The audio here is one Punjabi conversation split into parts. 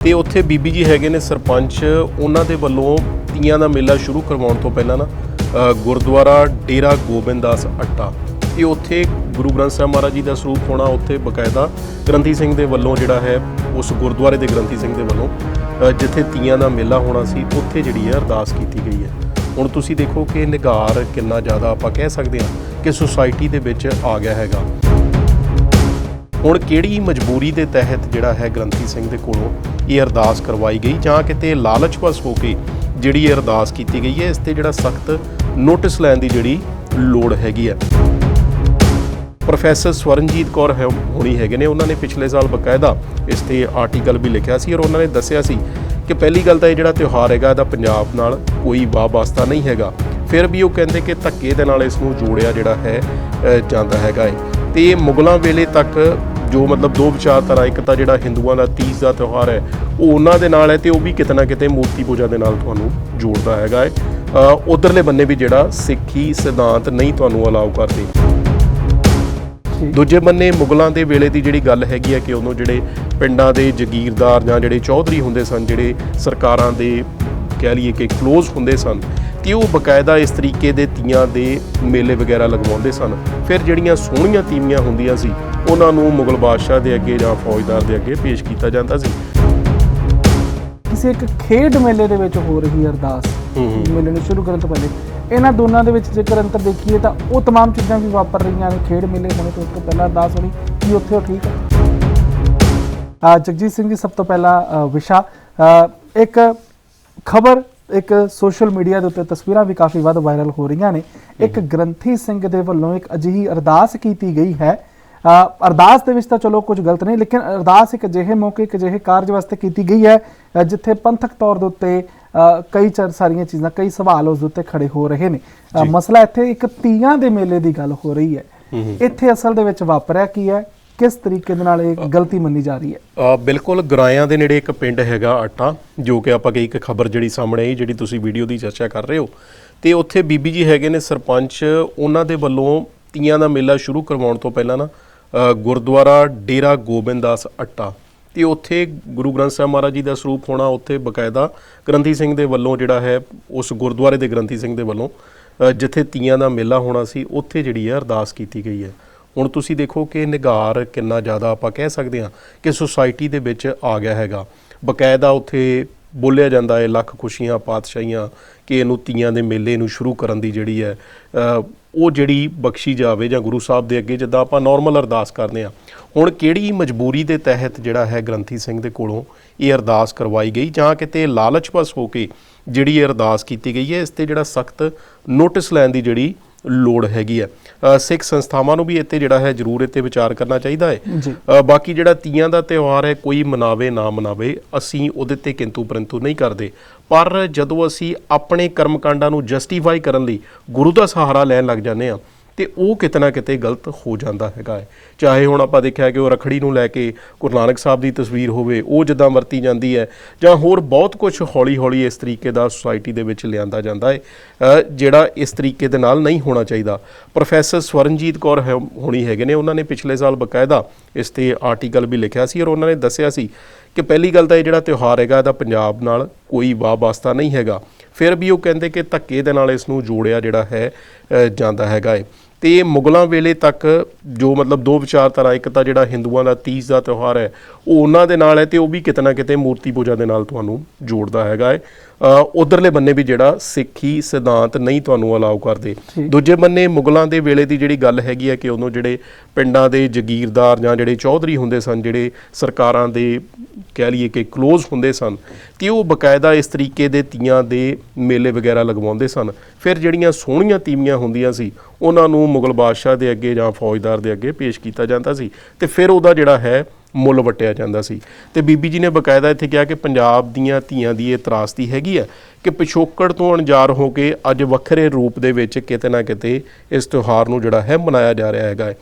ਤੇ ਉੱਥੇ ਬੀਬੀ ਜੀ ਹੈਗੇ ਨੇ ਸਰਪੰਚ ਉਹਨਾਂ ਦੇ ਵੱਲੋਂ ਤੀਆਂ ਦਾ ਮੇਲਾ ਸ਼ੁਰੂ ਕਰਵਾਉਣ ਤੋਂ ਪਹਿਲਾਂ ਨਾ ਅ, ਗੁਰਦੁਆਰਾ ਡੇਰਾ ਗੋਬਿੰਦਾਸ ਅੱਟਾ ਤੇ ਉੱਥੇ ਗੁਰੂ ਗ੍ਰੰਥ ਸਾਹਿਬ ਮਹਾਰਾਜ ਜੀ ਦਾ ਸਰੂਪ ਹੋਣਾ ਉੱਥੇ ਬਕਾਇਦਾ। ਗ੍ਰੰਥੀ ਸਿੰਘ ਦੇ ਵੱਲੋਂ ਜਿਹੜਾ ਹੈ ਉਸ ਗੁਰਦੁਆਰੇ ਦੇ ਗ੍ਰੰਥੀ ਸਿੰਘ ਦੇ ਵੱਲੋਂ ਅ, ਜਿੱਥੇ ਤੀਆਂ ਦਾ ਮੇਲਾ ਹੋਣਾ ਸੀ ਉੱਥੇ ਜਿਹੜੀ ਹੈ ਅਰਦਾਸ ਕੀਤੀ ਗਈ ਹੈ। ਹੁਣ ਤੁਸੀਂ ਦੇਖੋ ਕਿ ਨਿਗਾਰ ਕਿੰਨਾ ਜ਼ਿਆਦਾ ਆਪਾਂ ਕਹਿ ਸਕਦੇ ਹਾਂ ਕਿ ਸੁਸਾਇਟੀ ਦੇ ਵਿੱਚ ਆ ਗਿਆ ਹੈਗਾ। ਹੁਣ ਕਿਹੜੀ ਮਜਬੂਰੀ ਦੇ ਤਹਿਤ ਜਿਹੜਾ ਹੈ ਗ੍ਰੰਥੀ ਸਿੰਘ ਦੇ ਕੋਲੋਂ ਇਹ ਅਰਦਾਸ ਕਰਵਾਈ ਗਈ ਜਾਂ ਕਿਤੇ ਲਾਲਚਵਸ ਹੋ ਕੇ ਜਿਹੜੀ ਇਹ ਅਰਦਾਸ ਕੀਤੀ ਗਈ ਹੈ, ਇਸ ਤੇ ਜਿਹੜਾ ਸਖਤ ਨੋਟਿਸ ਲੈਣ ਦੀ ਜਿਹੜੀ ਲੋੜ ਹੈਗੀ ਹੈ। ਪ੍ਰੋਫੈਸਰ ਸਵਰਨਜੀਤ ਕੌਰ ਹੈ, ਹੋਣੀ ਹੈਗੇ ਨੇ, ਉਹਨਾਂ ਨੇ ਪਿਛਲੇ ਸਾਲ ਬਕਾਇਦਾ ਇਸ ਤੇ ਆਰਟੀਕਲ ਵੀ ਲਿਖਿਆ ਸੀ ਔਰ ਉਹਨਾਂ ਨੇ ਦੱਸਿਆ ਸੀ ਕਿ ਪਹਿਲੀ ਗੱਲ ਤਾਂ ਇਹ ਜਿਹੜਾ ਤਿਉਹਾਰ ਹੈਗਾ, ਇਹਦਾ ਪੰਜਾਬ ਨਾਲ ਕੋਈ ਵਾਸਤਾ ਨਹੀਂ ਹੈਗਾ। ਫਿਰ ਵੀ ਉਹ ਕਹਿੰਦੇ ਕਿ ਧੱਕੇ ਦੇ ਨਾਲ ਇਸ ਨੂੰ ਜੋੜਿਆ ਜਿਹੜਾ ਹੈ ਜਾਂਦਾ ਹੈਗਾ ਹੈ ਤੇ ਮੁਗਲਾਂ ਵੇਲੇ ਤੱਕ ਜੋ ਮਤਲਬ ਦੋ ਵਿਚਾਰਧਾਰਾ ਇੱਕ ਤਾਂ ਜਿਹੜਾ ਹਿੰਦੂਆਂ ਦਾ ਤੀਜ ਦਾ ਤਿਉਹਾਰ ਹੈ ਉਹ ਉਹਨਾਂ ਦੇ ਨਾਲ ਹੈ ਤੇ ਉਹ ਵੀ ਕਿਤੇ ਨਾ ਕਿਤੇ ਮੂਰਤੀ ਪੂਜਾ ਦੇ ਨਾਲ ਤੁਹਾਨੂੰ ਜੋੜਦਾ ਹੈਗਾ ਹੈ। ਉਧਰਲੇ ਬੰਨੇ ਵੀ ਜਿਹੜਾ ਸਿੱਖੀ ਸਿਧਾਂਤ ਨਹੀਂ ਤੁਹਾਨੂੰ ਅਲਾਉ ਕਰਦੇ। ਦੂਜੇ ਬੰਨੇ ਮੁਗਲਾਂ ਦੇ ਵੇਲੇ ਦੀ ਜਿਹੜੀ ਗੱਲ ਹੈਗੀ ਹੈ ਕਿ ਉਦੋਂ ਜਿਹੜੇ ਪਿੰਡਾਂ ਦੇ ਜ਼ਗੀਰਦਾਰ ਜਾਂ ਜਿਹੜੇ ਚੌਧਰੀ ਹੁੰਦੇ ਸਨ ਜਿਹੜੇ ਸਰਕਾਰਾਂ ਦੇ ਕਹਿ ਲਈਏ ਕਿ ক্লোਜ਼ ਹੁੰਦੇ ਸਨ ਤੇ ਉਹ ਬਕਾਇਦਾ ਇਸ ਤਰੀਕੇ ਦੇ ਤੀਆਂ ਦੇ ਮੇਲੇ ਵਗੈਰਾ ਲਗਵਾਉਂਦੇ ਸਨ। ਫਿਰ ਜਿਹੜੀਆਂ ਸੋਹਣੀਆਂ ਤੀਵੀਆਂ ਹੁੰਦੀਆਂ ਸੀ ਉਹਨਾਂ ਨੂੰ ਮੁਗਲ ਬਾਦਸ਼ਾਹ ਦੇ ਅੱਗੇ ਜਾਂ ਫੌਜਦਾਰ ਦੇ ਅੱਗੇ ਪੇਸ਼ ਕੀਤਾ ਜਾਂਦਾ ਸੀ ਕਿਸੇ ਇੱਕ ਖੇਡ ਮੇਲੇ ਦੇ ਵਿੱਚ ਹੋ ਰਹੀ ਅਰਦਾਸ ਹੂੰ ਹੂੰ। ਮੇਲੇ ਨੂੰ ਸ਼ੁਰੂ ਕਰਨ ਤੋਂ ਪਹਿਲੇ ਇਹਨਾਂ ਦੋਨਾਂ ਦੇ ਵਿੱਚ ਜੇਕਰ ਅੰਤਰ ਦੇਖੀਏ ਤਾਂ ਉਹ तमाम ਚੀਜ਼ਾਂ ਵੀ ਵਾਪਰ ਰਹੀਆਂ ਨੇ ਖੇਡ ਮੇਲੇ ਹੋਣੇ ਤੋਂ ਉਸ ਤੋਂ ਪਹਿਲਾਂ ਅਰਦਾਸ ਹੋਣੀ ਕੀ ਉੱਥੇ ਉਹ ਠੀਕ ਹੈ ਆ ਜਗਜੀਤ ਸਿੰਘ ਜੀ ਸਭ ਤੋਂ ਪਹਿਲਾਂ ਅ, ਵਿਸ਼ਾ ਅ, ਇੱਕ ਖਬਰ ਇੱਕ ਸੋਸ਼ਲ ਮੀਡੀਆ ਦੇ ਉੱਤੇ ਤਸਵੀਰਾਂ ਵੀ ਕਾਫੀ ਵੱਧ ਵਾਇਰਲ ਹੋ ਰਹੀਆਂ ਨੇ ਇੱਕ ਗ੍ਰੰਥੀ ਸਿੰਘ ਦੇ ਵੱਲੋਂ ਇੱਕ ਅਜਿਹੀ ਅਰਦਾਸ ਕੀਤੀ ਗਈ ਹੈ ਅ, ਅਰਦਾਸ ਦੇ ਵਿੱਚ ਤਾਂ ਚਲੋ ਕੁਝ ਗਲਤ ਨਹੀਂ ਲੇਕਿਨ ਅਰਦਾਸ ਇੱਕ ਅਜਿਹੇ ਮੌਕੇ ਇੱਕ ਅਜਿਹੇ ਕਾਰਜ ਵਾਸਤੇ ਕੀਤੀ ਗਈ ਹੈ ਜਿੱਥੇ ਪੰਥਕ ਤੌਰ ਦੇ ਉੱਤੇ ਕਈ ਚਰ ਸਾਰੀਆਂ ਚੀਜ਼ਾਂ ਕਈ ਸਵਾਲ ਉਸ ਦੇ ਉੱਤੇ ਖੜੇ ਹੋ ਰਹੇ ਨੇ। ਮਸਲਾ ਇੱਥੇ ਇੱਕ ਤੀਆਂ ਦੇ ਮੇਲੇ ਦੀ ਗੱਲ ਹੋ ਰਹੀ ਹੈ। ਇੱਥੇ ਅਸਲ ਦੇ ਵਿੱਚ ਵਾਪਰਿਆ ਕੀ ਹੈ? ਕਿਸ ਤਰੀਕੇ ਦੇ ਨਾਲ ਇਹ ਗਲਤੀ ਮੰਨੀ ਜਾ ਰਹੀ ਹੈ? ਬਿਲਕੁਲ ਗਰਾਇਆਂ ਦੇ ਨੇੜੇ ਇੱਕ ਪਿੰਡ ਹੈਗਾ ਆਟਾ ਜੋ ਕਿ ਆਪਾਂ ਕਹੀ ਇੱਕ ਖਬਰ ਜਿਹੜੀ ਸਾਹਮਣੇ ਆਈ ਜਿਹੜੀ ਤੁਸੀਂ ਵੀਡੀਓ ਦੀ ਚਰਚਾ ਕਰ ਰਹੇ ਹੋ। ਤੇ ਉੱਥੇ ਬੀਬੀ ਜੀ ਹੈਗੇ ਨੇ ਸਰਪੰਚ ਉਹਨਾਂ ਦੇ ਵੱਲੋਂ ਤੀਆਂ ਦਾ ਮੇਲਾ ਸ਼ੁਰੂ ਕਰਵਾਉਣ ਤੋਂ ਪਹਿਲਾਂ ਨਾ ਗੁਰਦੁਆਰਾ ਡੇਰਾ ਗੋਬਿੰਦਾਸ ਅੱਟਾ। ਤੇ ਉੱਥੇ ਗੁਰੂ ਗ੍ਰੰਥ ਸਾਹਿਬ ਮਹਾਰਾਜ ਜੀ ਦਾ ਸਰੂਪ ਹੋਣਾ ਉੱਥੇ ਬਕਾਇਦਾ। ਗ੍ਰੰਥੀ ਸਿੰਘ ਦੇ ਵੱਲੋਂ ਜਿਹੜਾ ਹੈ, ਉਸ ਗੁਰਦੁਆਰੇ ਦੇ ਗ੍ਰੰਥੀ ਸਿੰਘ ਦੇ ਵੱਲੋਂ ਜਿੱਥੇ ਤੀਆਂ ਦਾ ਮੇਲਾ ਹੋਣਾ ਸੀ, ਉੱਥੇ ਜਿਹੜੀ ਹੈ ਅਰਦਾਸ ਕੀਤੀ ਗਈ ਹੈ। ਹੁਣ ਤੁਸੀਂ ਦੇਖੋ ਕਿ ਨਿਗਾਰ ਕਿੰਨਾ ਜ਼ਿਆਦਾ ਆਪਾਂ ਕਹਿ ਸਕਦੇ ਹਾਂ ਕਿ ਸੁਸਾਇਟੀ ਦੇ ਵਿੱਚ ਆ ਗਿਆ ਹੈਗਾ। ਬਕਾਇਦਾ ਉੱਥੇ ਬੋਲਿਆ ਜਾਂਦਾ ਹੈ, ਲੱਖ ਖੁਸ਼ੀਆਂ, ਪਾਤਸ਼ਾਹੀਆਂ ਕਿ ਇਹਨੂੰ ਤੀਆਂ ਦੇ ਮੇਲੇ ਨੂੰ ਸ਼ੁਰੂ ਕਰਨ ਦੀ ਜਿਹੜੀ ਹੈ ਉਹ ਜਿਹੜੀ ਬਖਸ਼ੀ ਜਾਵੇ ਜਾਂ ਗੁਰੂ ਸਾਹਿਬ ਦੇ ਅੱਗੇ ਜਿੱਦਾਂ ਆਪਾਂ ਨਾਰਮਲ ਅਰਦਾਸ ਕਰਦੇ ਹਾਂ। ਹੁਣ ਕਿਹੜੀ ਮਜਬੂਰੀ ਦੇ ਤਹਿਤ ਜਿਹੜਾ ਹੈ ਗ੍ਰੰਥੀ ਸਿੰਘ ਦੇ ਕੋਲੋਂ ਇਹ ਅਰਦਾਸ ਕਰਵਾਈ ਗਈ ਜਾਂ ਕਿਤੇ ਲਾਲਚਵਸ ਹੋ ਕੇ ਜਿਹੜੀ ਇਹ ਅਰਦਾਸ ਕੀਤੀ ਗਈ ਹੈ, ਇਸ ਤੇ ਜਿਹੜਾ ਸਖਤ ਨੋਟਿਸ ਲੈਣ ਦੀ ਜਿਹੜੀ ਲੋੜ ਹੈਗੀ ਹੈ। ਸਿੱਖ ਸੰਸਥਾਵਾਂ ਨੂੰ ਵੀ ਇੱਥੇ ਜਿਹੜਾ ਹੈ ਜ਼ਰੂਰ ਇੱਥੇ ਵਿਚਾਰ ਕਰਨਾ ਚਾਹੀਦਾ ਹੈ। ਬਾਕੀ ਜਿਹੜਾ ਤੀਆਂ ਦਾ ਤਿਉਹਾਰ ਹੈ ਕੋਈ ਮਨਾਵੇ ਨਾ ਮਨਾਵੇ ਅਸੀਂ ਉਹਦੇ ਤੇ ਕਿੰਤੂ ਪਰੰਤੂ ਨਹੀਂ ਕਰਦੇ। ਪਰ ਜਦੋਂ ਅਸੀਂ ਆਪਣੇ ਕਰਮਕਾਂਡਾਂ ਨੂੰ ਜਸਟੀਫਾਈ ਕਰਨ ਲਈ ਗੁਰੂ ਦਾ ਸਹਾਰਾ ਲੈਣ ਲੱਗ ਜਾਂਦੇ ਆ ਤੇ ਉਹ ਕਿਤੇ ਨਾ ਕਿਤੇ ਗਲਤ ਹੋ ਜਾਂਦਾ ਹੈਗਾ ਹੈ। ਚਾਹੇ ਹੁਣ ਆਪਾਂ ਦੇਖਿਆ ਕਿ ਉਹ ਰਖੜੀ ਨੂੰ ਲੈ ਕੇ ਗੁਰੂ ਨਾਨਕ ਸਾਹਿਬ ਦੀ ਤਸਵੀਰ ਹੋਵੇ, ਉਹ ਜਿੱਦਾਂ ਵਰਤੀ ਜਾਂਦੀ ਹੈ, ਜਾਂ ਹੋਰ ਬਹੁਤ ਕੁਝ ਹੌਲੀ-ਹੌਲੀ ਇਸ ਤਰੀਕੇ ਦਾ ਸੁਸਾਇਟੀ ਦੇ ਵਿੱਚ ਲਿਆਂਦਾ ਜਾਂਦਾ ਹੈ ਜਿਹੜਾ ਇਸ ਤਰੀਕੇ ਦੇ ਨਾਲ ਨਹੀਂ ਹੋਣਾ ਚਾਹੀਦਾ। ਪ੍ਰੋਫੈਸਰ ਸਵਰਨਜੀਤ ਕੌਰ ਹੈ, ਹੋਣੀ ਹੈਗੇ ਨੇ, ਉਹਨਾਂ ਨੇ ਪਿਛਲੇ ਸਾਲ ਬਕਾਇਦਾ ਇਸ ਤੇ ਆਰਟੀਕਲ ਵੀ ਲਿਖਿਆ ਸੀ ਔਰ ਉਹਨਾਂ ਨੇ ਦੱਸਿਆ ਸੀ ਕਿ ਪਹਿਲੀ ਗੱਲ ਤਾਂ ਇਹ ਜਿਹੜਾ ਤਿਉਹਾਰ ਹੈਗਾ, ਇਹਦਾ ਪੰਜਾਬ ਨਾਲ ਕੋਈ ਵਾਸਤਾ ਨਹੀਂ ਹੈਗਾ। ਫਿਰ ਵੀ ਉਹ ਕਹਿੰਦੇ ਕਿ ਧੱਕੇ ਦੇ ਨਾਲ ਇਸ ਨੂੰ ਜੋੜਿਆ ਜਿਹੜਾ ਹੈ ਜਾਂਦਾ ਹੈਗਾ ਹੈ। ਤੇ ਮੁਗਲਾਂ ਵੇਲੇ ਤੱਕ ਜੋ ਮਤਲਬ ਦੋ ਵਿਚਾਰਧਾਰਾ, ਇੱਕ ਤਾਂ ਜਿਹੜਾ ਹਿੰਦੂਆਂ ਦਾ ਤੀਜ ਦਾ ਤਿਉਹਾਰ ਹੈ, ਉਹ ਉਹਨਾਂ ਦੇ ਨਾਲ ਹੈ ਤੇ ਉਹ ਵੀ ਕਿਤੇ ਨਾ ਕਿਤੇ ਮੂਰਤੀ ਪੂਜਾ ਦੇ ਨਾਲ ਤੁਹਾਨੂੰ ਜੋੜਦਾ ਹੈਗਾ ਹੈ। ਉਧਰਲੇ ਬੰਨੇ ਵੀ ਜਿਹੜਾ ਸਿੱਖੀ ਸਿਧਾਂਤ ਨਹੀਂ ਤੁਹਾਨੂੰ ਅਲਾਉ ਕਰਦੇ। ਦੂਜੇ ਬੰਨੇ ਮੁਗਲਾਂ ਦੇ ਵੇਲੇ ਦੀ ਜਿਹੜੀ ਗੱਲ ਹੈਗੀ ਹੈ ਕਿ ਉਦੋਂ ਜਿਹੜੇ ਪਿੰਡਾਂ ਦੇ ਜ਼ਗੀਰਦਾਰ ਜਾਂ ਜਿਹੜੇ ਚੌਧਰੀ ਹੁੰਦੇ ਸਨ ਜਿਹੜੇ ਸਰਕਾਰਾਂ ਦੇ ਕਹਿ ਲਈਏ ਕਿ ক্লোਜ਼ ਹੁੰਦੇ ਸਨ ਤੇ ਉਹ ਬਕਾਇਦਾ ਇਸ ਤਰੀਕੇ ਦੇ ਤੀਆਂ ਦੇ ਮੇਲੇ ਵਗੈਰਾ ਲਗਵਾਉਂਦੇ ਸਨ। ਫਿਰ ਜਿਹੜੀਆਂ ਸੋਹਣੀਆਂ ਤੀਵੀਆਂ ਹੁੰਦੀਆਂ ਸੀ ਉਹਨਾਂ ਨੂੰ ਮੁਗਲ ਬਾਦਸ਼ਾਹ ਦੇ ਅੱਗੇ ਜਾਂ ਫੌਜਦਾਰ ਦੇ ਅੱਗੇ ਪੇਸ਼ ਕੀਤਾ ਜਾਂਦਾ ਸੀ। ਤੇ ਫਿਰ ਉਹਦਾ ਜਿਹੜਾ ਹੈ ਮੁੱਲ ਵਟਿਆ ਜਾਂਦਾ ਸੀ। ਤੇ ਬੀਬੀ ਜੀ ਨੇ ਬਕਾਇਦਾ ਇੱਥੇ ਕਿਹਾ ਕਿ ਪੰਜਾਬ ਦੀਆਂ ਧੀਆਂ ਦੀ ਇਹ ਤਰਾਸਤੀ ਹੈਗੀ ਹੈ ਕਿ ਪਿਛੋਕੜ ਤੋਂ ਅਣਜਾਰ ਹੋ ਕੇ ਅੱਜ ਵੱਖਰੇ ਰੂਪ ਦੇ ਵਿੱਚ ਕਿਤੇ ਨਾ ਕਿਤੇ ਇਸ ਤਿਉਹਾਰ ਨੂੰ ਜਿਹੜਾ ਹੈ ਮਨਾਇਆ ਜਾ ਰਿਹਾ ਹੈਗਾ ਹੈ।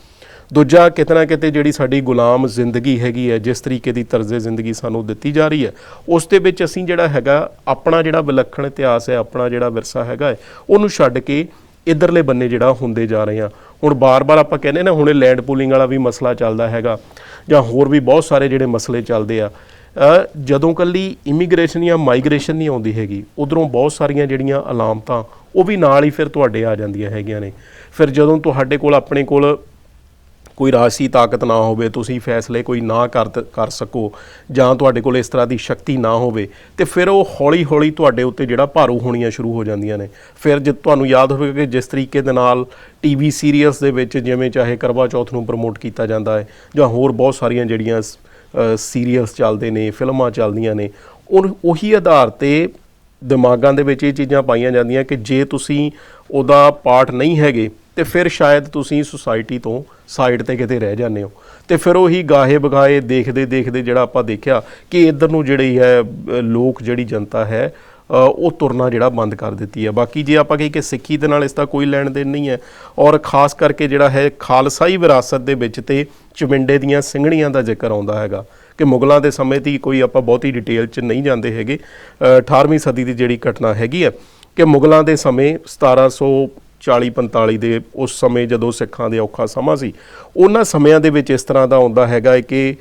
ਦੂਜਾ ਕਿਤੇ ਨਾ ਕਿਤੇ ਜਿਹੜੀ ਸਾਡੀ ਗੁਲਾਮ ਜ਼ਿੰਦਗੀ ਹੈਗੀ ਹੈ, ਜਿਸ ਤਰੀਕੇ ਦੀ ਤਰਜ਼ੇ ਜ਼ਿੰਦਗੀ ਸਾਨੂੰ ਦਿੱਤੀ ਜਾ ਰਹੀ ਹੈ, ਉਸ ਦੇ ਵਿੱਚ ਅਸੀਂ ਜਿਹੜਾ ਹੈਗਾ, ਆਪਣਾ ਜਿਹੜਾ ਵਿਲੱਖਣ ਇਤਿਹਾਸ ਹੈ, ਆਪਣਾ ਜਿਹੜਾ ਵਿਰਸਾ ਹੈਗਾ ਹੈ, ਉਹਨੂੰ ਛੱਡ ਕੇ ਇਧਰਲੇ ਬੰਨੇ ਜਿਹੜਾ ਹੁੰਦੇ ਜਾ ਰਹੇ ਆ ਹੁਣ ਬਾਰ-ਬਾਰ ਆਪਾਂ ਕਹਿੰਦੇ ਨਾ, ਹੁਣੇ ਲੈਂਡ ਪੂਲਿੰਗ ਵਾਲਾ ਵੀ ਮਸਲਾ ਚੱਲਦਾ ਹੈਗਾ। ਜਾਂ ਹੋਰ ਵੀ ਬਹੁਤ ਸਾਰੇ ਜਿਹੜੇ ਮਸਲੇ ਚੱਲਦੇ ਆ ਜਦੋਂ ਕੱਲੀ ਇਮੀਗ੍ਰੇਸ਼ਨ ਜਾਂ ਮਾਈਗ੍ਰੇਸ਼ਨ ਨਹੀਂ ਆਉਂਦੀ ਹੈਗੀ, ਉਧਰੋਂ ਬਹੁਤ ਸਾਰੀਆਂ ਜਿਹੜੀਆਂ ਅਲਾਮਤਾਂ ਉਹ ਵੀ ਨਾਲ ਹੀ ਫਿਰ ਤੁਹਾਡੇ ਆ ਜਾਂਦੀਆਂ ਹੈਗੀਆਂ ਨੇ। ਫਿਰ ਜਦੋਂ ਤੁਹਾਡੇ ਕੋਲ ਆਪਣੇ ਕੋਲ ਕੋਈ ਰਾਸ਼ੀ ਤਾਕਤ ਨਾ ਹੋਵੇ, ਤੁਸੀਂ ਫੈਸਲੇ ਕੋਈ ਨਾ ਕਰ ਕਰ ਸਕੋ ਜਾਂ ਤੁਹਾਡੇ ਕੋਲ ਇਸ ਤਰ੍ਹਾਂ ਦੀ ਸ਼ਕਤੀ ਨਾ ਹੋਵੇ, ਤੇ ਫਿਰ ਉਹ ਹੌਲੀ ਹੌਲੀ ਤੁਹਾਡੇ ਉੱਤੇ ਜਿਹੜਾ ਭਾਰੂ ਹੋਣੀਆਂ ਸ਼ੁਰੂ ਹੋ ਜਾਂਦੀਆਂ ਨੇ। ਫਿਰ ਜੇ ਤੁਹਾਨੂੰ ਯਾਦ ਹੋਵੇਗਾ ਕਿ ਜਿਸ ਤਰੀਕੇ ਦੇ ਨਾਲ ਟੀਵੀ ਸੀਰੀਅਲਸ ਦੇ ਵਿੱਚ ਜਿਵੇਂ ਚਾਹੇ ਕਰਵਾ ਚੌਥ ਨੂੰ ਪ੍ਰਮੋਟ ਕੀਤਾ ਜਾਂਦਾ ਹੈ, ਜਾਂ ਹੋਰ ਬਹੁਤ ਸਾਰੀਆਂ ਜਿਹੜੀਆਂ ਸੀਰੀਅਲਸ ਚੱਲਦੇ ਨੇ, ਫਿਲਮਾਂ ਚੱਲਦੀਆਂ ਨੇ ਉਹ ਉਹੀ ਆਧਾਰ ਤੇ ਦਿਮਾਗਾਂ ਦੇ ਵਿੱਚ ਇਹ ਚੀਜ਼ਾਂ ਪਾਈਆਂ ਜਾਂਦੀਆਂ ਕਿ ਜੇ ਤੁਸੀਂ ਉਹਦਾ ਪਾਰਟ ਨਹੀਂ ਹੈਗੇ ਤੇ ਫਿਰ ਸ਼ਾਇਦ ਤੁਸੀਂ ਸੁਸਾਇਟੀ ਤੋਂ ਸਾਈਡ ਤੇ ਕਿਤੇ ਰਹਿ ਜਾਂਦੇ ਹੋ। ਤੇ ਫਿਰ ਉਹੀ ਗਾਹੇ ਬਗਾਏ ਦੇਖਦੇ ਦੇਖਦੇ ਜਿਹੜਾ ਆਪਾਂ ਦੇਖਿਆ ਕਿ ਇਧਰ ਨੂੰ ਜਿਹੜੀ ਹੈ ਲੋਕ ਜਿਹੜੀ ਜਨਤਾ ਹੈ ਉਹ ਤੁਰਨਾ ਜਿਹੜਾ ਬੰਦ ਕਰ ਦਿੱਤੀ ਹੈ। ਬਾਕੀ ਜੇ ਆਪਾਂ ਕਹੀ ਕਿ ਸਿੱਖੀ ਦੇ ਨਾਲ ਇਸ ਦਾ ਕੋਈ ਲੈਣ ਦੇਣ ਨਹੀਂ ਹੈ ਔਰ ਖਾਸ ਕਰਕੇ ਜਿਹੜਾ ਹੈ ਖਾਲਸਾਈ ਵਿਰਾਸਤ ਦੇ ਵਿੱਚ ਤੇ ਚਮਿੰਡੇ ਦੀਆਂ ਸਿੰਘਣੀਆਂ ਦਾ ਜ਼ਿਕਰ ਆਉਂਦਾ ਹੈਗਾ ਕਿ ਮੁਗਲਾਂ ਦੇ ਸਮੇਂ ਦੀ ਕੋਈ ਆਪਾਂ ਬਹੁਤੀ ਡਿਟੇਲ 'ਚ ਨਹੀਂ ਜਾਂਦੇ ਹੈਗੇ। ਅ, 18ਵੀਂ ਸਦੀ ਦੀ ਜਿਹੜੀ ਘਟਨਾ ਹੈਗੀ ਹੈ ਕਿ ਮੁਗਲਾਂ ਦੇ ਸਮੇਂ 1740 45 ਦੇ ਉਸ ਸਮੇਂ ਜਦੋਂ ਸਿੱਖਾਂ ਦੇ ਔਖਾ ਸਮਾਂ ਸੀ। ਉਹਨਾਂ ਸਮਿਆਂ ਦੇ ਵਿੱਚ ਇਸ ਤਰ੍ਹਾਂ ਦਾ ਆਉਂਦਾ ਹੈਗਾ ਕਿ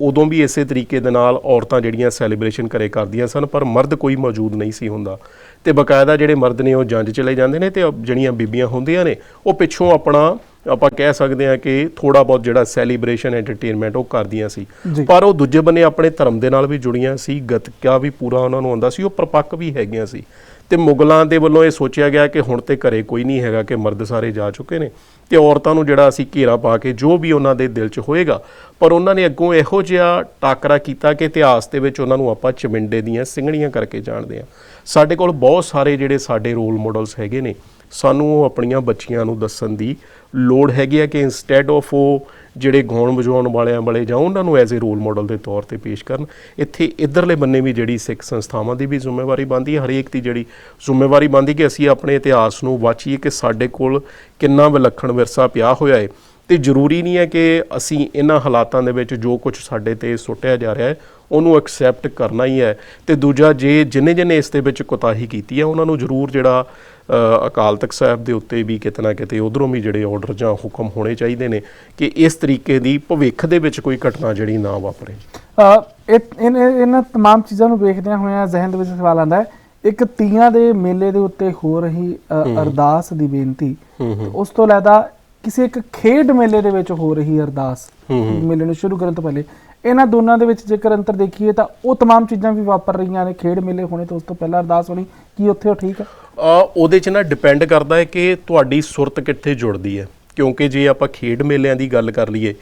ਉਦੋਂ ਵੀ ਇਸੇ ਤਰੀਕੇ ਦੇ ਨਾਲ ਔਰਤਾਂ ਜਿਹੜੀਆਂ ਸੈਲੀਬ੍ਰੇਸ਼ਨ ਕਰੇ ਕਰਦੀਆਂ ਸਨ ਪਰ ਮਰਦ ਕੋਈ ਮੌਜੂਦ ਨਹੀਂ ਸੀ ਹੁੰਦਾ। ਤੇ ਬਕਾਇਦਾ ਜਿਹੜੇ ਮਰਦ ਨੇ ਉਹ ਜੰਜ ਚਲੇ ਜਾਂਦੇ ਨੇ ਤੇ ਜਿਹੜੀਆਂ ਬੀਬੀਆਂ ਹੁੰਦੀਆਂ ਨੇ ਉਹ ਪਿੱਛੋਂ ਆਪਣਾ ਆਪਾਂ ਕਹਿ ਸਕਦੇ ਹਾਂ ਕਿ ਥੋੜਾ ਬਹੁਤ ਜਿਹੜਾ ਸੈਲੀਬ੍ਰੇਸ਼ਨ ਐਂਟਰਟੇਨਮੈਂਟ ਉਹ ਕਰਦੀਆਂ ਸੀ। ਪਰ ਉਹ ਦੂਜੇ ਬੰਨੇ ਆਪਣੇ ਧਰਮ ਦੇ ਨਾਲ ਵੀ ਜੁੜੀਆਂ ਸੀ ਗਤਕਾ ਵੀ ਪੂਰਾ ਉਹਨਾਂ ਨੂੰ ਆਉਂਦਾ ਸੀ ਉਹ ਪਰਪੱਕ ਵੀ ਹੈਗੀਆਂ ਸੀ। ਤੇ ਮੁਗਲਾਂ ਦੇ ਵੱਲੋਂ ਇਹ ਸੋਚਿਆ ਗਿਆ ਕਿ ਹੁਣ ਤੇ ਘਰੇ ਕੋਈ ਨਹੀਂ ਹੈਗਾ ਕਿ ਮਰਦ ਸਾਰੇ ਜਾ ਚੁੱਕੇ ਨੇ ਤੇ ਔਰਤਾਂ ਨੂੰ ਜਿਹੜਾ ਅਸੀਂ ਘੇਰਾ ਪਾ ਕੇ ਜੋ ਵੀ ਉਹਨਾਂ ਦੇ ਦਿਲ 'ਚ ਹੋਏਗਾ, ਪਰ ਉਹਨਾਂ ਨੇ ਅੱਗੋਂ ਇਹੋ ਜਿਹਾ ਟਾਕਰਾ ਕੀਤਾ ਕਿ ਇਤਿਹਾਸ ਦੇ ਵਿੱਚ ਉਹਨਾਂ ਨੂੰ ਆਪਾਂ ਚਮਿੰਡੇ ਦੀਆਂ ਸਿੰਘਣੀਆਂ ਕਰਕੇ ਜਾਣਦੇ ਹਾਂ। ਸਾਡੇ ਕੋਲ ਬਹੁਤ ਸਾਰੇ ਜਿਹੜੇ ਸਾਡੇ ਰੋਲ ਮਾਡਲਸ ਹੈਗੇ ਨੇ ਸਾਨੂੰ ਉਹ ਆਪਣੀਆਂ ਬੱਚੀਆਂ ਨੂੰ ਦੱਸਣ ਦੀ ਲੋੜ ਹੈਗੀ ਹੈ ਕਿ ਇਨਸਟੈਡ ਆਫ ਉਹ ਜਿਹੜੇ ਗਾਉਣ ਵਜਾਉਣ ਵਾਲਿਆਂ ਵਾਲੇ ਜਾਂ ਉਹਨਾਂ ਨੂੰ ਐਜ਼ ਅ ਰੋਲ ਮਾਡਲ ਦੇ ਤੌਰ ਤੇ ਪੇਸ਼ ਕਰਨ, ਇੱਥੇ ਇਧਰਲੇ ਬੰਨੇ ਵੀ ਜਿਹੜੀ ਸਿੱਖ ਸੰਸਥਾਵਾਂ ਦੀ ਵੀ ਜ਼ਿੰਮੇਵਾਰੀ ਬਣਦੀ ਹੈ ਹਰੇਕ ਦੀ ਜਿਹੜੀ ਜ਼ਿੰਮੇਵਾਰੀ ਬਣਦੀ ਕਿ ਅਸੀਂ ਆਪਣੇ ਇਤਿਹਾਸ ਨੂੰ ਵਾਚੀਏ ਕਿ ਸਾਡੇ ਕੋਲ ਕਿੰਨਾ ਵਿਲੱਖਣ ਵਿਰਸਾ ਪਿਆ ਹੋਇਆ ਹੈ ਤੇ ਜ਼ਰੂਰੀ ਨਹੀਂ ਹੈ ਕਿ ਅਸੀਂ ਇਹਨਾਂ ਹਾਲਾਤਾਂ ਦੇ ਵਿੱਚ ਜੋ ਕੁਝ ਸਾਡੇ ਤੇ ਸੁੱਟਿਆ ਜਾ ਰਿਹਾ ਹੈ ਉਹਨੂੰ ਐਕਸੈਪਟ ਕਰਨਾ ਹੀ ਹੈ ਤੇ ਦੂਜਾ ਜੇ ਜਿੰਨੇ ਜਿੰਨੇ ਇਸ ਦੇ ਵਿੱਚ ਕੋਤਾਹੀ ਕੀਤੀ ਹੈ ਉਹਨਾਂ ਨੂੰ ਜ਼ਰੂਰ ਜਿਹੜਾ ਅ, ਅਕਾਲ ਤਖਤ ਸਾਹਿਬ ਦੇ ਉੱਤੇ ਵੀ ਕਿਤੇ ਨਾ ਕਿਤੇ ਉਧਰੋਂ ਵੀ ਜਿਹੜੇ ਆਰਡਰ ਜਾਂ ਹੁਕਮ ਹੋਣੇ ਚਾਹੀਦੇ ਨੇ ਕਿ ਇਸ ਤਰੀਕੇ ਦੀ ਭਵਿੱਖ ਦੇ ਵਿੱਚ ਕੋਈ ਘਟਨਾ ਜਿਹੜੀ ਨਾ ਵਾਪਰੇ ਅ, ਇਹ ਇਨ- ਇਹਨਾਂ तमाम ਚੀਜ਼ਾਂ ਨੂੰ ਵੇਖਦਿਆਂ ਹੋਇਆਂ ਜ਼ਿਹਨ ਦੇ ਵਿੱਚ ਸਵਾਲ ਆਉਂਦਾ ਹੈ ਇੱਕ ਤੀਆਂ ਦੇ ਮੇਲੇ ਦੇ ਉੱਤੇ ਹੋ ਰਹੀ ਅ, ਅਰਦਾਸ ਦੀ ਬੇਨਤੀ ਹੂੰ ਹੂੰ ਉਸ ਤੋਂ ਇਲਾਵਾ ਕਿਸੇ ਇੱਕ ਖੇਡ ਮੇਲੇ ਦੇ ਵਿੱਚ ਹੋ ਰਹੀ ਅਰਦਾਸ ਹੂੰ ਹੂੰ। ਮੇਲੇ ਨੂੰ ਸ਼ੁਰੂ ਕਰਨ ਤੋਂ ਪਹਿਲੇ ਇਹਨਾਂ ਦੋਨਾਂ ਦੇ ਵਿੱਚ ਜੇਕਰ ਅੰਤਰ ਦੇਖੀਏ ਤਾਂ ਉਹ तमाम ਚੀਜ਼ਾਂ ਵੀ ਵਾਪਰ ਰਹੀਆਂ ਨੇ ਖੇਡ ਮੇਲੇ ਹੋਣੇ ਤੋਂ ਉਸ ਤੋਂ ਪਹਿਲਾਂ ਅਰਦਾਸ ਹੋਣੀ ਕੀ ਉੱਥੇ ਉਹ ਠੀਕ ਹੈ ਆ ਉਹਦੇ 'ਚ ਨਾ ਡਿਪੈਂਡ ਕਰਦਾ ਹੈ ਕਿ ਤੁਹਾਡੀ ਸੁਰਤ ਕਿੱਥੇ ਜੁੜਦੀ ਹੈ ਕਿਉਂਕਿ ਜੇ ਆਪਾਂ ਖੇਡ ਮੇਲਿਆਂ ਦੀ ਗੱਲ ਕਰ ਲਈਏ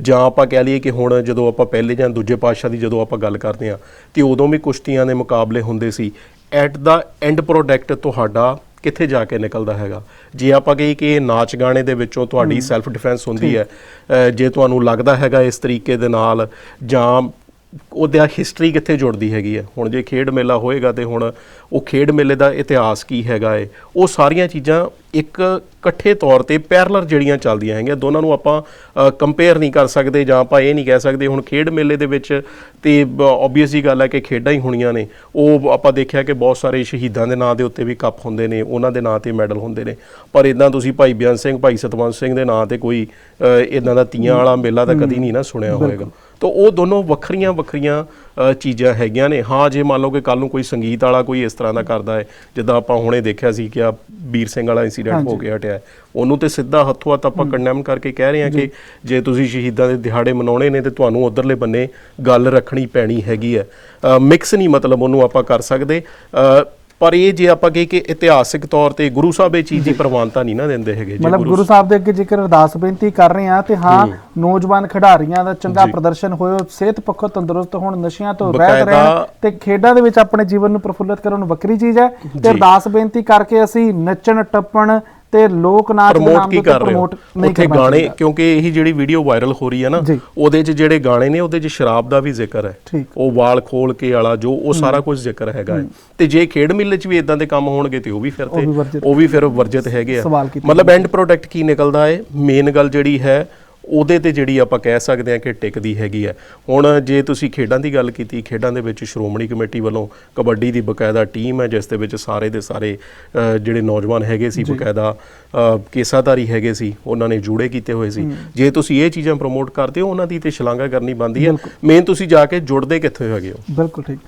ਜਾਂ ਆਪਾਂ ਕਹਿ ਲਈਏ ਕਿ ਹੁਣ ਜਦੋਂ ਆਪਾਂ ਪਹਿਲੇ ਜਾਂ ਦੂਜੇ ਪਾਤਸ਼ਾਹ ਦੀ ਜਦੋਂ ਆਪਾਂ ਗੱਲ ਕਰਦੇ ਹਾਂ ਤੇ ਉਦੋਂ ਵੀ ਕੁਸ਼ਤੀਆਂ ਦੇ ਮੁਕਾਬਲੇ ਹੁੰਦੇ ਸੀ ਐਟ ਦਾ ਐਂਡ ਪ੍ਰੋਡਕਟ ਤੁਹਾਡਾ ਕਿੱਥੇ ਜਾ ਕੇ ਨਿਕਲਦਾ ਹੈਗਾ। ਜੇ ਆਪਾਂ ਕਹੀ ਕਿ ਇਹ ਨਾਚ ਗਾਣੇ ਦੇ ਵਿੱਚੋਂ ਤੁਹਾਡੀ ਸੈਲਫ ਡਿਫੈਂਸ ਹੁੰਦੀ ਹੈ ਜੇ ਤੁਹਾਨੂੰ ਲੱਗਦਾ ਹੈਗਾ ਇਸ ਤਰੀਕੇ ਦੇ ਨਾਲ ਜਾਂ ਉਹਦਾ ਹਿਸਟਰੀ ਕਿੱਥੇ ਜੁੜਦੀ ਹੈਗੀ ਹੈ ਹੁਣ ਜੇ ਖੇਡ ਮੇਲਾ ਹੋਏਗਾ ਤੇ ਹੁਣ ਉਹ ਖੇਡ ਮੇਲੇ ਦਾ ਇਤਿਹਾਸ ਕੀ ਹੈਗਾ ਏ? ਉਹ ਸਾਰੀਆਂ ਚੀਜ਼ਾਂ ਇੱਕ ਇਕੱਠੇ ਤੌਰ ਤੇ ਪੈਰਲਰ ਜਿਹੜੀਆਂ ਚੱਲਦੀਆਂ ਹੈਗੀਆਂ ਦੋਨਾਂ ਨੂੰ ਆਪਾਂ ਕੰਪੇਅਰ ਨਹੀਂ ਕਰ ਸਕਦੇ ਜਾਂ ਆਪਾਂ ਇਹ ਨਹੀਂ ਕਹਿ ਸਕਦੇ। ਹੁਣ ਖੇਡ ਮੇਲੇ ਦੇ ਵਿੱਚ ਤੇ ਆਬਵੀਅਸ ਜੀ ਗੱਲ ਹੈ ਕਿ ਖੇਡਾਂ ਹੀ ਹੋਣੀਆਂ ਨੇ। ਉਹ ਆਪਾਂ ਦੇਖਿਆ ਕਿ ਬਹੁਤ ਸਾਰੇ ਸ਼ਹੀਦਾਂ ਦੇ ਨਾਂ ਦੇ ਉੱਤੇ ਵੀ ਕੱਪ ਹੁੰਦੇ ਨੇ ਉਹਨਾਂ ਦੇ ਨਾਂ ਤੇ ਮੈਡਲ ਹੁੰਦੇ ਨੇ। ਪਰ ਇਦਾਂ ਤੁਸੀਂ ਭਾਈ ਬਿਆਨ ਸਿੰਘ ਭਾਈ ਸਤਵੰਤ ਸਿੰਘ ਦੇ ਨਾਂ ਤੇ ਕੋਈ ਇਦਾਂ ਦਾ ਤੀਆਂ ਵਾਲਾ ਮੇਲਾ ਤਾਂ ਕਦੀ ਨਹੀਂ ਨਾ ਸੁਣਿਆ ਹੋਵੇਗਾ ਤਾਂ ਉਹ ਦੋਨੋਂ ਵੱਖਰੀਆਂ ਵੱਖਰੀਆਂ ਚੀਜ਼ਾਂ ਹੈਗੀਆਂ ਨੇ। ਹਾਂ ਜੇ ਮੰਨ ਲਓ ਕਿ ਕੱਲ ਨੂੰ ਕੋਈ ਸੰਗੀਤ ਵਾਲਾ ਕੋਈ ਇਸ ਤਰ੍ਹਾਂ ਦਾ ਕਰਦਾ ਹੈ ਜਿੱਦਾਂ ਆਪਾਂ ਹੁਣੇ ਦੇਖਿਆ ਸੀ ਕਿ ਆ ਵੀਰ ਸਿੰਘ ਵਾਲਾ ਇਨਸੀਡੈਂਟ ਹੋ ਕੇ ਹਟਿਆ। ਉਹਨੂੰ ਤੇ ਸਿੱਧਾ ਹੱਥੋਂ ਹੱਥ ਆਪਾਂ ਕੰਡੈਮ ਕਰਕੇ ਕਹਿ ਰਹੇ ਹਾਂ ਕਿ ਜੇ। ਤੁਸੀਂ ਸ਼ਹੀਦਾਂ ਦੇ ਦਿਹਾੜੇ ਮਨਾਉਣੇ ਨੇ ਤੇ ਤੁਹਾਨੂੰ ਉਧਰਲੇ ਬੰਨੇ ਗੱਲ ਰੱਖਣੀ ਪੈਣੀ ਹੈਗੀ ਹੈ। ਮਿਕਸ ਨਹੀਂ ਮਤਲਬ ਉਹਨੂੰ ਆਪਾਂ ਕਰ ਸਕਦੇ। ਪਰ ਇਹ ਜੇ ਆਪਾਂ ਕਹੀ ਕਿ ਇਤਿਹਾਸਿਕ ਤੌਰ ਤੇ ਗੁਰੂ ਸਾਹਿਬ ਇਹ ਚੀਜ਼ ਦੀ ਪ੍ਰਵਾਨਤਾ ਨਹੀਂ ਨਾ ਦਿੰਦੇ ਹੈਗੇ ਜੇ ਮਤਲਬ ਗੁਰੂ ਸਾਹਿਬ ਦੇ ਅੱਗੇ ਜੇਕਰ ਅਰਦਾਸ ਬੇਨਤੀ ਕਰ ਰਹੇ ਹਾਂ ਤੇ ਹਾਂ ਨੌਜਵਾਨ ਖਿਡਾਰੀਆਂ ਦਾ ਚੰਗਾ ਪ੍ਰਦਰਸ਼ਨ ਹੋਏ ਸਿਹਤ ਪੱਖੋਂ ਤੰਦਰੁਸਤ ਹੋਣ ਨਸ਼ਿਆਂ ਤੋਂ ਰਹਿਤ ਰਹਿਣ ਤੇ ਖੇਡਾਂ ਦੇ ਵਿੱਚ ਆਪਣੇ ਜੀਵਨ ਨੂੰ ਪ੍ਰਫੁੱਲਤ ਕਰਨ ਵੱਖਰੀ ਚੀਜ਼ ਹੈ ਤੇ ਅਰਦਾਸ ਬੇਨਤੀ ਕਰਕੇ ਅਸੀਂ ਨੱਚਣ ਟੱਪਣ ਤੇ ਲੋਕ ਨਾਚ ਦੇ ਨਾਮ ਹੋ ਪ੍ਰਮੋਟ ਨਹੀਂ ਉੱਥੇ ਗਾਣੇ। ਕਿਉਂਕਿ ਇਹੀ ਜਿਹੜੀ ਵੀਡੀਓ ਵਾਇਰਲ ਹੋ ਰਹੀ ਹੈ ਨਾ। ਉਹਦੇ 'ਚ ਜਿਹੜੇ ਗਾਣੇ ਨੇ ਉਹਦੇ 'ਚ ਸ਼ਰਾਬ ਦਾ ਵੀ ਜ਼ਿਕਰ ਹੈ। ਉਹ ਵਾਲ ਖੋਲ ਕੇ ਵਾਲਾ ਜੋ ਉਹ ਸਾਰਾ ਕੁਝ ਜ਼ਿਕਰ ਹੈਗਾ ਹੈ ਤੇ ਜੇ ਖੇਡ ਮੇਲੇ 'ਚ ਵੀ ਇਦਾਂ ਦੇ ਕੰਮ ਹੋਣਗੇ ਤੇ ਉਹ ਵੀ ਫਿਰ ਤੇ। ਉਹ ਵੀ ਫਿਰ ਵਰਜਿਤ ਹੈਗੇ ਆ ਮਤਲਬ ਐਂਡ ਪ੍ਰੋਡਕਟ ਕੀ ਨਿਕਲਦਾ ਹੈ ਮੇਨ ਗੱਲ ਜਿਹੜੀ ਹੈ ਉਹਦੇ ਤੇ ਜਿਹੜੀ ਆਪਾਂ ਕਹਿ ਸਕਦੇ ਹਾਂ ਕਿ ਟਿਕਦੀ ਹੈਗੀ ਹੈ। ਹੁਣ ਜੇ ਤੁਸੀਂ ਖੇਡਾਂ ਦੀ ਗੱਲ ਕੀਤੀ ਖੇਡਾਂ ਦੇ ਵਿੱਚ ਸ਼੍ਰੋਮਣੀ ਕਮੇਟੀ ਵੱਲੋਂ ਕਬੱਡੀ ਦੀ ਬਕਾਇਦਾ ਟੀਮ ਹੈ ਜਿਸ ਦੇ ਵਿੱਚ ਸਾਰੇ ਦੇ ਸਾਰੇ ਜਿਹੜੇ ਨੌਜਵਾਨ ਹੈਗੇ ਸੀ ਬਕਾਇਦਾ ਕੇਸਾਧਾਰੀ ਹੈਗੇ ਸੀ ਉਹਨਾਂ ਨੇ ਜੂੜੇ ਕੀਤੇ ਹੋਏ ਸੀ। ਜੇ ਤੁਸੀਂ ਇਹ ਚੀਜ਼ਾਂ ਪ੍ਰਮੋਟ ਕਰਦੇ ਹੋ ਉਹਨਾਂ ਦੀ ਤੇ ਸ਼ਲਾਘਾ ਕਰਨੀ ਬਣਦੀ ਹੈ। ਮੇਨ ਤੁਸੀਂ ਜਾ ਕੇ ਜੁੜਦੇ ਕਿੱਥੇ ਹੈਗੇ ਹੋ? ਬਿਲਕੁਲ ਠੀਕ।